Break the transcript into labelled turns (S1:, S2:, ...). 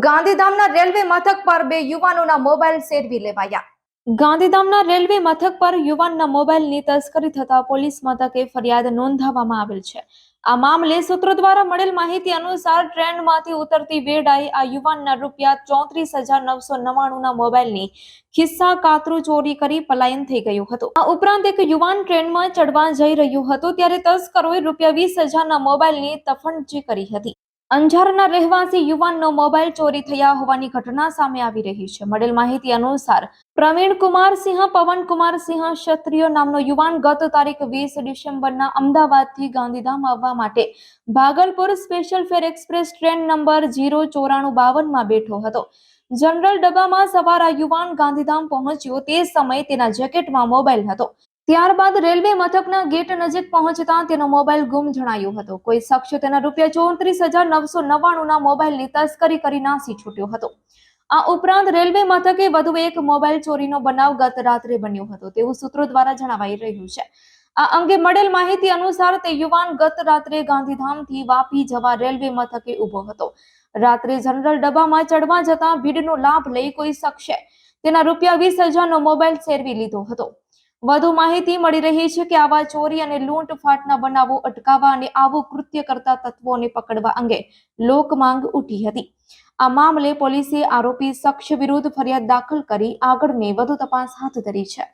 S1: ગાંધીધામના રેલવે મથક પર બે યુવાનોના મોબાઈલ સેડવી લેવાયા. ગાંધીધામના રેલવે મથક પર યુવાનના મોબાઈલની તસ્કરી થતા પોલીસ મથકે ફરિયાદ નોંધાવવામાં આવેલ છે. આ મામલે સૂત્રો દ્વારા મળેલ માહિતી અનુસાર ટ્રેનમાંથી ઉતરતી વેળાએ આ યુવાનના રૂપિયા ચોત્રીસ હજાર નવસો નવ્વાણુંના મોબાઈલની ખિસ્સા કાતરું ચોરી કરી પલાયન થઈ ગયું હતું. આ ઉપરાંત એક યુવાન ટ્રેનમાં ચડવા જઈ રહ્યું હતું, ત્યારે તસ્કરોએ રૂપિયા વીસ હજારના મોબાઈલની તફણચી કરી હતી. અંજારના રહેવાસી યુવાનનો મોબાઈલ ચોરી થયા હોવાની ઘટના સામે આવી રહી છે. મળેલ માહિતી અનુસાર, પ્રવીણ કુમાર સિંહ, પવન કુમાર સિંહ, ક્ષત્રિય નામનો યુવાન ગત તારીખ વીસ ડિસેમ્બરના અમદાવાદથી ગાંધીધામ આવવા માટે Bhagalpur special fare express train number zero ચોરાણું બાવનમાં બેઠો હતો. જનરલ ડબ્બામાં સવાર આ યુવાન ગાંધીધામ પહોંચ્યો તે સમયે તેના જેકેટમાં મોબાઈલ હતો. ત્યારબાદ રેલવે મથકના ગેટ નજીક પહોંચતા તેનો મોબાઈલ ગુમ જણાયો હતો. કોઈ શખ્સ તેના રૂપિયા ચોત્રીસ હજાર નવસો નવ્વાણુંના મોબાઈલની તસ્કરી કરી નાસી છૂટ્યો હતો. આ ઉપરાંત રેલવે મથકે વધુ એક મોબાઈલ ચોરીનો બનાવ ગત રાત્રે બન્યો હતો તેવું સૂત્રો દ્વારા જણાવાઈ રહ્યું છે. આ અંગે મળેલ માહિતી અનુસાર તે યુવાન ગત રાત્રે ગાંધીધામથી વાપી જવા રેલવે મથકે ઊભો હતો. રાત્રે જનરલ ડબ્બામાં ચડવા જતા ભીડનો લાભ લઈ કોઈ શખ્સે તેના રૂપિયા વીસ હજારનો મોબાઈલ સેરવી લીધો હતો. વધુ માહિતી મળી રહી છે કે આવા ચોરી અને લૂંટફાટના બનાવો અટકાવવા અને આવું કૃત્ય કરતા તત્વોને પકડવા અંગે લોકમાંગ ઉઠી હતી. આ મામલે પોલીસે આરોપી શખ્સ વિરુદ્ધ ફરિયાદ દાખલ કરી આગળની વધુ તપાસ હાથ ધરી છે.